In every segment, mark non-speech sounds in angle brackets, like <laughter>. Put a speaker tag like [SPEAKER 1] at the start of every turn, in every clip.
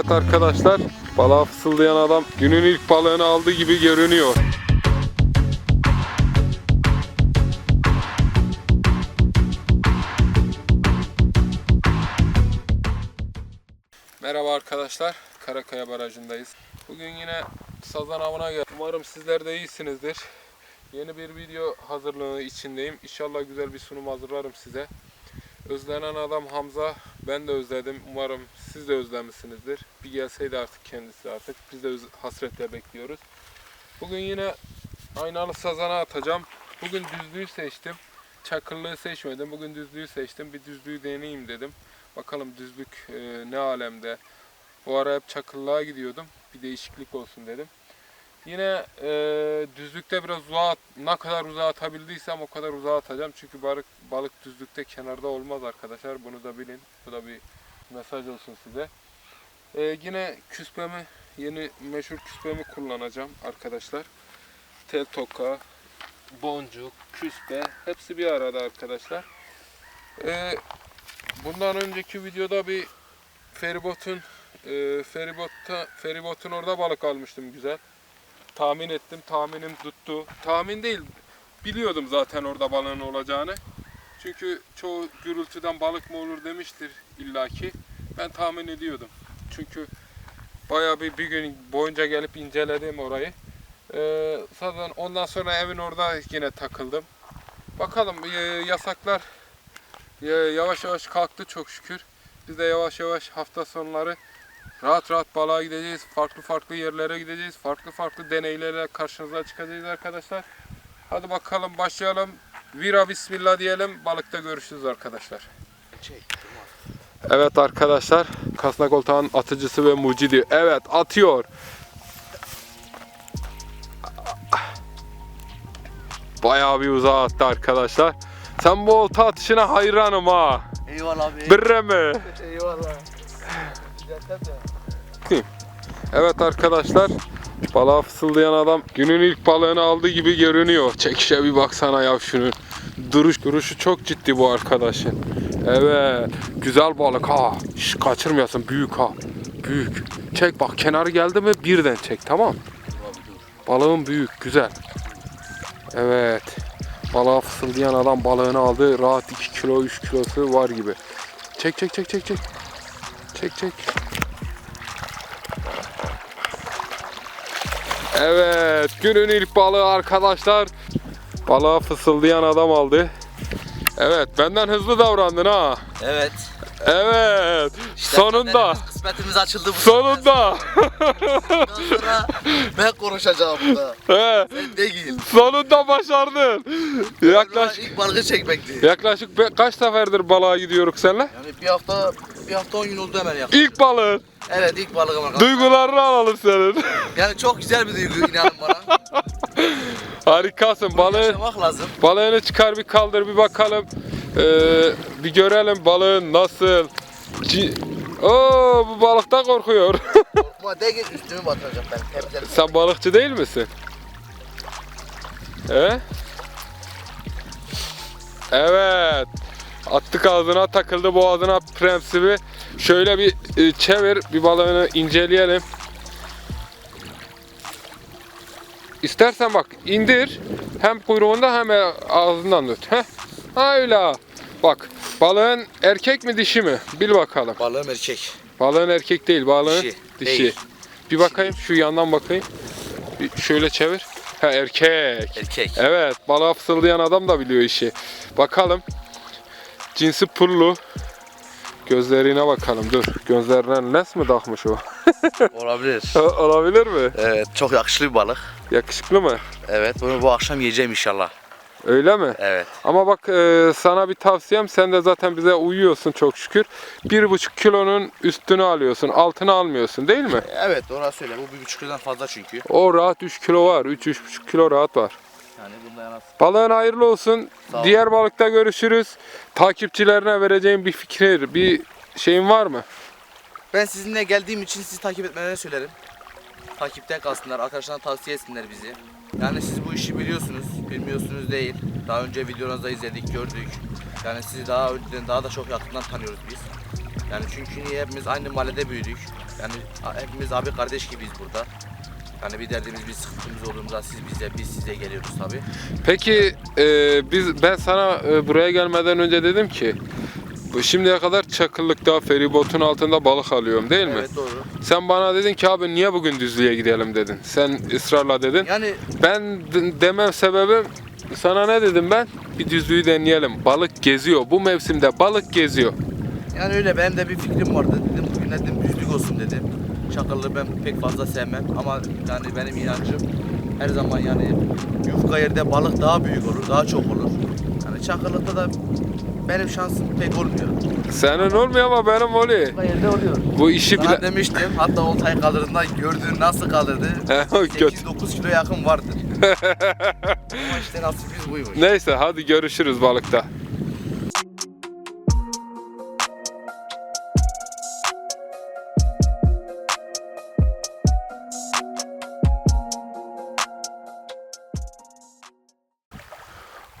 [SPEAKER 1] Evet arkadaşlar, balığa fısıldayan adam günün ilk balığını aldığı gibi görünüyor. Merhaba arkadaşlar, Karakaya Barajı'ndayız. Bugün yine sazan avına geldim. Umarım sizler de iyisinizdir. Yeni bir video hazırlığı içindeyim. İnşallah güzel bir sunum hazırlarım size. Özlenen adam Hamza. Ben de özledim. Umarım siz de özlemişsinizdir. Bir gelseydi artık kendisi artık. Biz de hasretle bekliyoruz. Bugün yine aynalı sazana atacağım. Bugün düzlüğü seçtim. Çakırlığı seçmedim. Bugün düzlüğü seçtim. Bir düzlüğü deneyeyim dedim. Bakalım düzlük e, ne alemde. Bu ara hep çakırlığa gidiyordum. Bir değişiklik olsun dedim. Yine e, düzlükte biraz uzağa, ne kadar uzağa atabildiysem o kadar uzağa atacağım. Çünkü balık, balık düzlükte kenarda olmaz arkadaşlar. Bunu da bilin. Bu da bir mesaj olsun size. E, yine küspemi, yeni meşhur küspemi kullanacağım arkadaşlar. Tel toka, boncuk, küspe hepsi bir arada arkadaşlar. E, bundan önceki videoda bir feribotun e, feribotta feribotun orada balık almıştım güzel. Tahmin ettim, tahminim tuttu. Tahmin değil, biliyordum zaten orada balığın olacağını. Çünkü çoğu gürültüden balık mı olur demiştir illaki. Ben tahmin ediyordum. Çünkü bayağı bir, bir gün boyunca gelip inceledim orayı. Ee, zaten ondan sonra evin orada yine takıldım. Bakalım e, yasaklar e, yavaş yavaş kalktı çok şükür. Biz de yavaş yavaş hafta sonları rahat rahat balığa gideceğiz. Farklı farklı yerlere gideceğiz. Farklı farklı deneylerle karşınıza çıkacağız arkadaşlar. Hadi bakalım başlayalım. Vira bismillah diyelim. Balıkta görüşürüz arkadaşlar. Evet arkadaşlar. Kasnak oltağın atıcısı ve mucidi. Evet atıyor. Bayağı bir uzağa attı arkadaşlar. Sen bu olta atışına hayranım ha.
[SPEAKER 2] Eyvallah abi.
[SPEAKER 1] Birre mi? <laughs>
[SPEAKER 2] Eyvallah.
[SPEAKER 1] Evet arkadaşlar. Balığa fısıldayan adam günün ilk balığını aldığı gibi görünüyor. Çekişe bir baksana ya şunun. Duruş duruşu çok ciddi bu arkadaşın. Evet. Güzel balık ha. Şş, kaçırmayasın büyük ha. Büyük. Çek bak kenarı geldi mi birden çek tamam. Balığın büyük güzel. Evet. Balığa fısıldayan adam balığını aldı. Rahat 2 kilo 3 kilosu var gibi. Çek çek çek çek çek. Çek çek. Evet, günün ilk balığı arkadaşlar. Balığa fısıldayan adam aldı. Evet, benden hızlı davrandın ha.
[SPEAKER 2] Evet.
[SPEAKER 1] Evet,
[SPEAKER 2] İşte
[SPEAKER 1] sonunda.
[SPEAKER 2] Kısmetimiz açıldı bu
[SPEAKER 1] Sonunda.
[SPEAKER 2] Sonra ben konuşacağım burada.
[SPEAKER 1] He,
[SPEAKER 2] Sen değil.
[SPEAKER 1] sonunda başardın.
[SPEAKER 2] Yaklaş.
[SPEAKER 1] Yaklaşık
[SPEAKER 2] ilk balığı çekmekti.
[SPEAKER 1] yaklaşık kaç seferdir balığa gidiyoruz seninle?
[SPEAKER 2] Yani bir hafta bir hafta 10 gün oldu hemen yaklaşık.
[SPEAKER 1] İlk balığın.
[SPEAKER 2] Evet ilk balığım arkadaşlar.
[SPEAKER 1] Duygularını alalım senin.
[SPEAKER 2] Yani çok güzel bir duygu inanın bana. <laughs>
[SPEAKER 1] Harikasın. Balığı
[SPEAKER 2] Yaşamak lazım.
[SPEAKER 1] balığını çıkar bir kaldır bir bakalım. Ee, bir görelim balığın nasıl. Ci- Oo bu balıktan korkuyor. <laughs>
[SPEAKER 2] Korkma de git üstümü batıracak ben. Temizlerim.
[SPEAKER 1] Sen balıkçı değil misin? He? Evet. Attık ağzına takıldı boğazına prensibi. Şöyle bir e, çevir bir balığını inceleyelim. İstersen bak indir. Hem kuyruğunda hem ağzından tut. Heh. Öyle. Bak balığın erkek mi dişi mi? Bil bakalım.
[SPEAKER 2] Balığım erkek.
[SPEAKER 1] Balığın erkek değil, balığın
[SPEAKER 2] Dişi,
[SPEAKER 1] dişi.
[SPEAKER 2] değil.
[SPEAKER 1] Bir bakayım, şu yandan bakayım. Bir şöyle çevir. Ha erkek.
[SPEAKER 2] Erkek.
[SPEAKER 1] Evet, balığa fısıldayan adam da biliyor işi. Bakalım. Cinsi pullu. Gözlerine bakalım. Dur. Gözlerine lens mi takmış o? <laughs>
[SPEAKER 2] Olabilir.
[SPEAKER 1] Olabilir mi?
[SPEAKER 2] Evet çok yakışıklı bir balık.
[SPEAKER 1] Yakışıklı mı?
[SPEAKER 2] Evet bunu bu akşam yiyeceğim inşallah.
[SPEAKER 1] Öyle mi?
[SPEAKER 2] Evet.
[SPEAKER 1] Ama bak e, sana bir tavsiyem sen de zaten bize uyuyorsun çok şükür. Bir buçuk kilonun üstünü alıyorsun. Altını almıyorsun değil mi?
[SPEAKER 2] Evet doğru söyle bu bir buçuk kilodan fazla çünkü.
[SPEAKER 1] O rahat 3 kilo var. 3-3,5 kilo rahat var.
[SPEAKER 2] Bunda.
[SPEAKER 1] Balığın hayırlı olsun.
[SPEAKER 2] Sağ.
[SPEAKER 1] Diğer balıkta görüşürüz. Takipçilerine vereceğim bir fikir, bir şeyin var mı?
[SPEAKER 2] Ben sizinle geldiğim için sizi takip etmelerini söylerim. Takipte kalsınlar, arkadaşlarına tavsiye etsinler bizi. Yani siz bu işi biliyorsunuz, bilmiyorsunuz değil. Daha önce videonuzda izledik, gördük. Yani sizi daha önceden daha da çok yakından tanıyoruz biz. Yani çünkü niye hepimiz aynı mahallede büyüdük. Yani hepimiz abi kardeş gibiyiz burada. Yani bir derdimiz, bir sıkıntımız olduğunda siz bize, biz size geliyoruz tabii.
[SPEAKER 1] Peki e, biz ben sana e, buraya gelmeden önce dedim ki bu şimdiye kadar Çakıllık'ta feribotun altında balık alıyorum değil mi?
[SPEAKER 2] Evet doğru.
[SPEAKER 1] Sen bana dedin ki abi niye bugün düzlüğe gidelim dedin. Sen ısrarla dedin.
[SPEAKER 2] Yani
[SPEAKER 1] Ben d- demem sebebim sana ne dedim ben? Bir düzlüğü deneyelim. Balık geziyor. Bu mevsimde balık geziyor.
[SPEAKER 2] yani öyle benim de bir fikrim vardı. Dedim bugün dedim düzlük olsun dedim. Çakıllı ben pek fazla sevmem ama yani benim inancım her zaman yani yufka yerde balık daha büyük olur, daha çok olur. Yani Çakıllıkta da benim şansım pek olmuyor.
[SPEAKER 1] Senin olmuyor ama benim oluyor.
[SPEAKER 2] Yufka yerde oluyor.
[SPEAKER 1] Bu işi bile...
[SPEAKER 2] demiştim hatta oltayı kaldırdığında gördüğün nasıl kaldırdı? <laughs>
[SPEAKER 1] Kötü.
[SPEAKER 2] 8-9 kilo yakın vardır. <laughs> Ama işte nasibimiz buymuş.
[SPEAKER 1] Neyse hadi görüşürüz balıkta.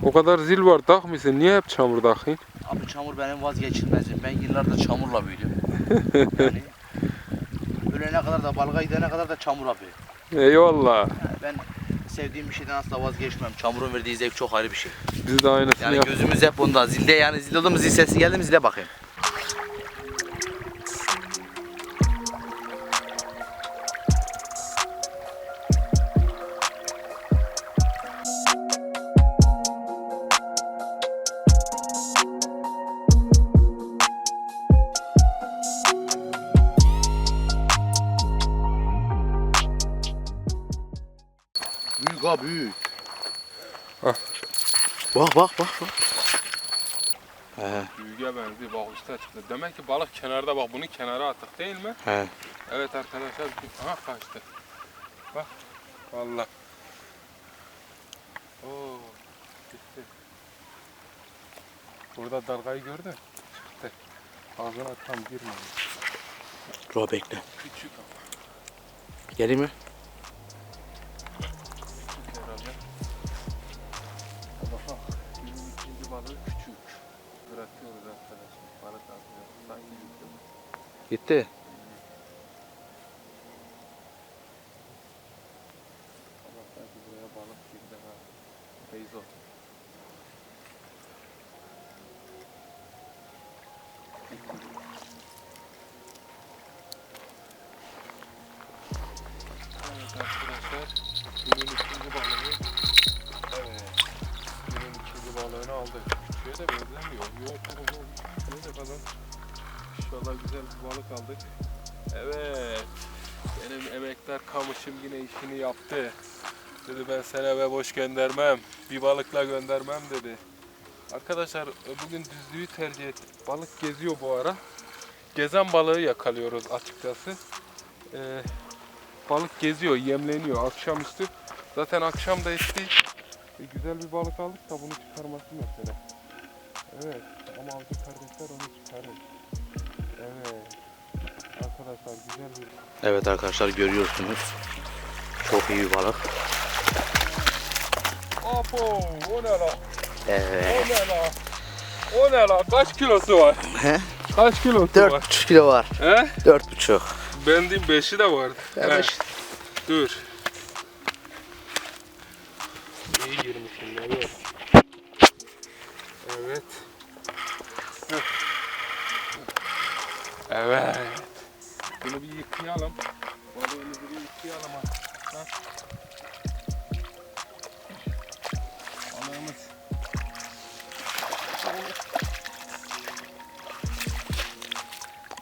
[SPEAKER 1] O kadar zil var tak mısın? Niye hep çamur takayım?
[SPEAKER 2] Abi çamur benim vazgeçilmezim. Ben yıllardır çamurla büyüdüm. <laughs> yani ölene kadar da balığa gidene kadar da çamur yapıyor.
[SPEAKER 1] Eyvallah.
[SPEAKER 2] Yani ben sevdiğim bir şeyden asla vazgeçmem. Çamurun verdiği zevk çok ayrı bir şey.
[SPEAKER 1] Biz de aynısını
[SPEAKER 2] Yani
[SPEAKER 1] yap.
[SPEAKER 2] gözümüz hep onda. Zilde yani zil oldu mu zil sesi geldi mi zile bakayım. Ha büyük.
[SPEAKER 1] Hah.
[SPEAKER 2] Bak bak bak bak. He
[SPEAKER 1] Büyüge benziyor bak üstte çıktı. Demek ki balık kenarda bak bunu kenara attık değil mi?
[SPEAKER 2] he.
[SPEAKER 1] Evet arkadaşlar bir- aha kaçtı. Bak valla. Oo gitti. Burada dalgayı gördün. Çıktı. Ağzına tam girmedi.
[SPEAKER 2] Dur bekle.
[SPEAKER 1] Küçük ama
[SPEAKER 2] Geleyim mi?
[SPEAKER 1] Arkadaşlar. Günün ikinci balığı. Evet. Günün ikinci balığını aldık. Şöyle benzemiyor. Yok yok. Şöyle kadar. İnşallah güzel bir balık aldık. Evet. Benim emektar kamışım yine işini yaptı. Dedi ben seni eve boş göndermem. Bir balıkla göndermem dedi. Arkadaşlar bugün düzlüğü tercih ettik. Balık geziyor bu ara. Gezen balığı yakalıyoruz açıkçası. Ee, balık geziyor, yemleniyor akşamüstü. Zaten akşam da ettik. E, güzel bir balık aldık da bunu çıkarması mesele. Evet ama avcı kardeşler onu çıkarır. Evet. Arkadaşlar güzel bir
[SPEAKER 2] Evet arkadaşlar görüyorsunuz. Çok iyi bir balık.
[SPEAKER 1] Apo o ne la?
[SPEAKER 2] Evet.
[SPEAKER 1] O ne la? O ne la? Kaç kilosu var?
[SPEAKER 2] He?
[SPEAKER 1] Kaç kilosu var?
[SPEAKER 2] 4,5 kilo var.
[SPEAKER 1] He?
[SPEAKER 2] 4,5.
[SPEAKER 1] Bendim 5'i de vardı.
[SPEAKER 2] Ya
[SPEAKER 1] He,
[SPEAKER 2] beş.
[SPEAKER 1] Dur.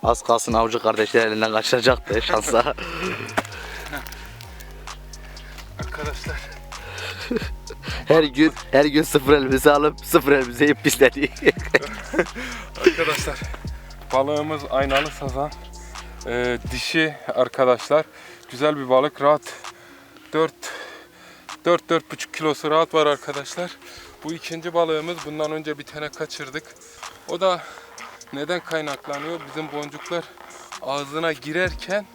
[SPEAKER 2] Az kalsın avcı kardeşler elinden kaçacaktı şansa.
[SPEAKER 1] Arkadaşlar.
[SPEAKER 2] her gün her gün sıfır elbise alıp sıfır elbise yiyip pisledi.
[SPEAKER 1] Arkadaşlar balığımız aynalı sazan. Ee, dişi arkadaşlar. Güzel bir balık rahat 4 4 4,5 kilosu rahat var arkadaşlar. Bu ikinci balığımız. Bundan önce bir tane kaçırdık. O da neden kaynaklanıyor? Bizim boncuklar ağzına girerken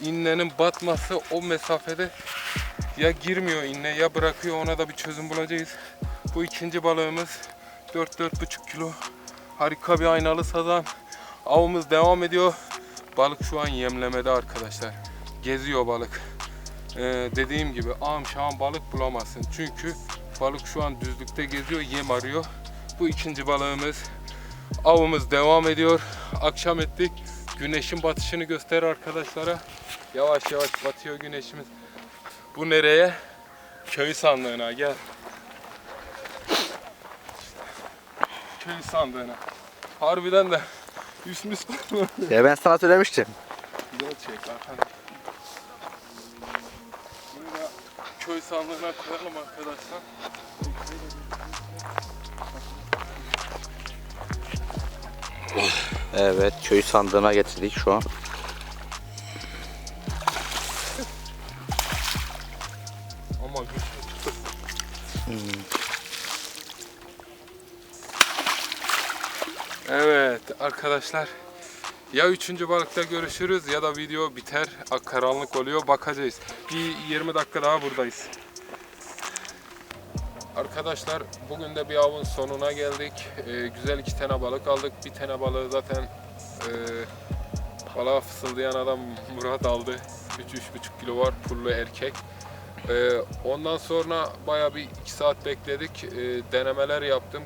[SPEAKER 1] innenin batması o mesafede ya girmiyor inne ya bırakıyor ona da bir çözüm bulacağız. Bu ikinci balığımız 4-4,5 kilo harika bir aynalı sazan. Avımız devam ediyor. Balık şu an yemlemede arkadaşlar. Geziyor balık. Ee, dediğim gibi ağam şahım balık bulamazsın. Çünkü balık şu an düzlükte geziyor, yem arıyor. Bu ikinci balığımız. Avımız devam ediyor. Akşam ettik. Güneşin batışını göster arkadaşlara. Yavaş yavaş batıyor güneşimiz. Bu nereye? Köy sandığına gel. Köy sandığına. Harbiden de üstümüz
[SPEAKER 2] Ya ben sana söylemiştim.
[SPEAKER 1] Güzel çek. Bunu da köy sandığına koyalım arkadaşlar.
[SPEAKER 2] Evet köy sandığına getirdik şu an.
[SPEAKER 1] Ama. Evet arkadaşlar. Ya üçüncü balıkta görüşürüz ya da video biter. Karanlık oluyor. Bakacağız. Bir 20 dakika daha buradayız. Arkadaşlar bugün de bir avın sonuna geldik. Ee, güzel iki tane balık aldık. Bir tane balığı zaten e, balığa fısıldayan adam <laughs> Murat aldı. 3-3,5 kilo var. Pullu erkek. Ee, ondan sonra baya bir iki saat bekledik. Ee, denemeler yaptım.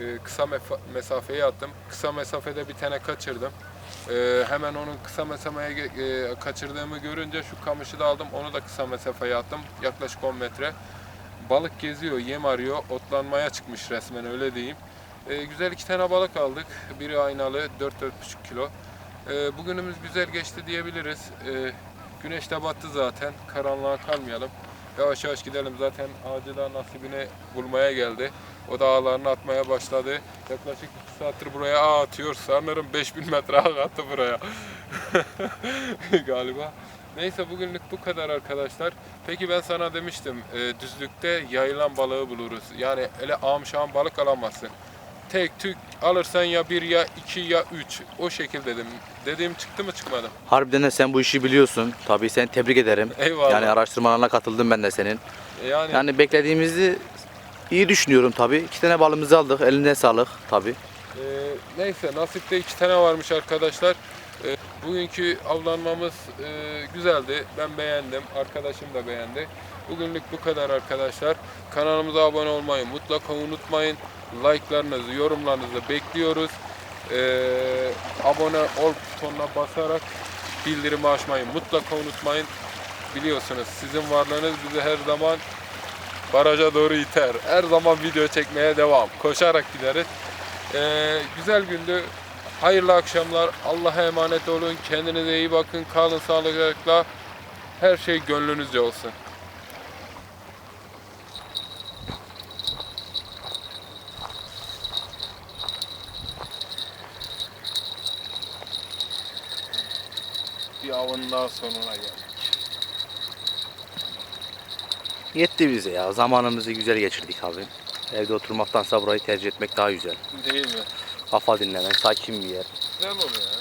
[SPEAKER 1] Ee, kısa mesafeye attım. Kısa mesafede bir tane kaçırdım. Ee, hemen onun kısa mesafeye e, kaçırdığımı görünce şu kamışı da aldım. Onu da kısa mesafeye attım. Yaklaşık 10 metre. Balık geziyor, yem arıyor. Otlanmaya çıkmış resmen öyle diyeyim. Ee, güzel iki tane balık aldık. Biri aynalı 4-4,5 kilo. Ee, bugünümüz güzel geçti diyebiliriz. Ee, güneş de battı zaten. Karanlığa kalmayalım. Yavaş yavaş gidelim. Zaten ağacı da nasibini bulmaya geldi. O da ağlarını atmaya başladı. Yaklaşık 2 saattir buraya ağ atıyor. Sanırım 5000 metre ağ attı buraya. <laughs> Galiba. Neyse bugünlük bu kadar arkadaşlar. Peki ben sana demiştim e, düzlükte yayılan balığı buluruz. Yani öyle amşan balık alamazsın. Tek tük alırsan ya bir ya iki ya üç. O şekil dedim. Dediğim çıktı mı çıkmadı mı?
[SPEAKER 2] Harbiden de sen bu işi biliyorsun. Tabii seni tebrik ederim.
[SPEAKER 1] Eyvallah.
[SPEAKER 2] Yani araştırmalarına katıldım ben de senin.
[SPEAKER 1] Yani,
[SPEAKER 2] Yani beklediğimizi iyi düşünüyorum tabii. İki tane balımızı aldık. Eline sağlık tabii.
[SPEAKER 1] e, neyse nasipte iki tane varmış arkadaşlar. E, bugünkü avlanmamız e, güzeldi. Ben beğendim. Arkadaşım da beğendi. Bugünlük bu kadar arkadaşlar. Kanalımıza abone olmayı mutlaka unutmayın. Like'larınızı, yorumlarınızı bekliyoruz. Ee, abone ol butonuna basarak bildirimi açmayı mutlaka unutmayın. Biliyorsunuz sizin varlığınız bizi her zaman baraja doğru iter. Her zaman video çekmeye devam. Koşarak gideriz. Ee, güzel gündü. Hayırlı akşamlar. Allah'a emanet olun. Kendinize iyi bakın. Kalın sağlıcakla. Her şey gönlünüzce olsun. Bir avın daha sonuna geldik.
[SPEAKER 2] Yetti bize ya. Zamanımızı güzel geçirdik abi. Evde oturmaktansa burayı tercih etmek daha güzel.
[SPEAKER 1] Değil mi?
[SPEAKER 2] Kafa dinlemek, sakin bir yer.
[SPEAKER 1] Güzel oluyor.